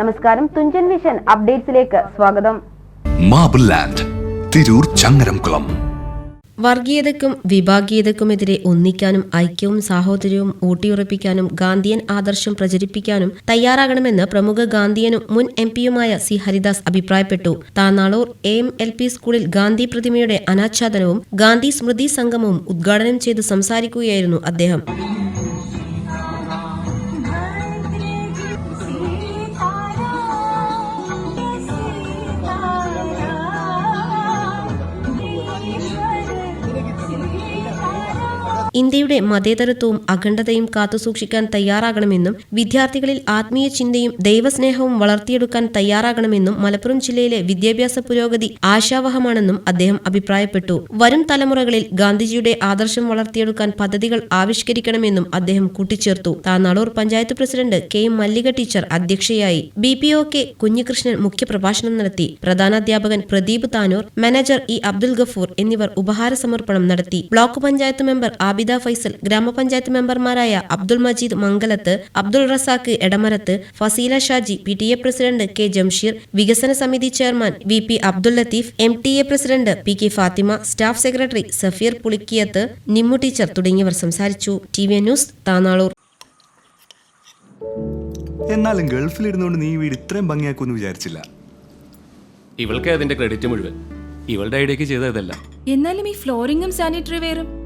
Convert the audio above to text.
നമസ്കാരം തുഞ്ചൻ വിഷൻ അപ്ഡേറ്റ്സിലേക്ക് സ്വാഗതം. Marble land Tirur Changaramkulam. വർഗീയതയ്ക്കും വിഭാഗീയതയ്ക്കുമെതിരെ ഒന്നിക്കാനും ഐക്യവും സാഹോദര്യവും ഊട്ടിയുറപ്പിക്കാനും ഗാന്ധിയൻ ആദർശം പ്രചരിപ്പിക്കാനും തയ്യാറാകണമെന്ന് പ്രമുഖ ഗാന്ധിയനും മുൻ എം പിയുമായ സി ഹരിദാസ് അഭിപ്രായപ്പെട്ടു. Tanalur A M L P സ്കൂളിൽ ഗാന്ധി പ്രതിമയുടെ അനാച്ഛാദനവും ഗാന്ധി സ്മൃതി സംഗമവും ഉദ്ഘാടനം ചെയ്ത് സംസാരിക്കുകയായിരുന്നു അദ്ദേഹം. ഇന്ത്യയുടെ മതേതരത്വവും അഖണ്ഡതയും കാത്തുസൂക്ഷിക്കാൻ തയ്യാറാകണമെന്നും വിദ്യാർത്ഥികളിൽ ആത്മീയ ചിന്തയും ദൈവസ്നേഹവും വളർത്തിയെടുക്കാൻ തയ്യാറാകണമെന്നും മലപ്പുറം ജില്ലയിലെ വിദ്യാഭ്യാസ പുരോഗതി ആശാവഹമാണെന്നും അദ്ദേഹം അഭിപ്രായപ്പെട്ടു. വരും തലമുറകളിൽ ഗാന്ധിജിയുടെ ആദർശം വളർത്തിയെടുക്കാൻ പദ്ധതികൾ ആവിഷ്കരിക്കണമെന്നും അദ്ദേഹം കൂട്ടിച്ചേർത്തു. Tanalur panchayat president K Mallika teacher അധ്യക്ഷയായി. B P O K Kunhikrishnan മുഖ്യപ്രഭാഷണം നടത്തി. പ്രധാനാധ്യാപകൻ പ്രദീപ് താനൂർ മാനേജർ ഇ അബ്ദുൽ ഗഫൂർ എന്നിവർ ഉപഹാര സമർപ്പണം നടത്തി. ബ്ലോക്ക് പഞ്ചായത്ത് മെമ്പർ ആബിദ ഫൈസൽ ഗ്രാമപഞ്ചായത്ത് മെമ്പർമാരായ Abdul Majeed Mangalath Abdul Razak Edamarath Faseela Shaji P T A president K Jamsheer വികസന സമിതി chairman V P Abdul Latheef M T A president P K Fathima staff secretary Safeer Pulikkiyath Nimmu teacher തുടങ്ങിയവർ സംസാരിച്ചു. T V news Tanalur. എന്നാലും ഗൾഫിലിരുന്നുകൊണ്ട് നീ ഈ വീട് ഇത്രയും ഭംഗിയാക്കുമെന്ന് വിചാരിച്ചില്ല. ഇവൾക്ക് അതിന്റെ ക്രെഡിറ്റ് മുഴുവൻ. ഇവളുടെ ഐഡിയക്ക് ചെയ്ത ഇതല്ല. എന്നാലും ഈ ഫ്ലോറിംഗും സാനിറ്ററി വെയറും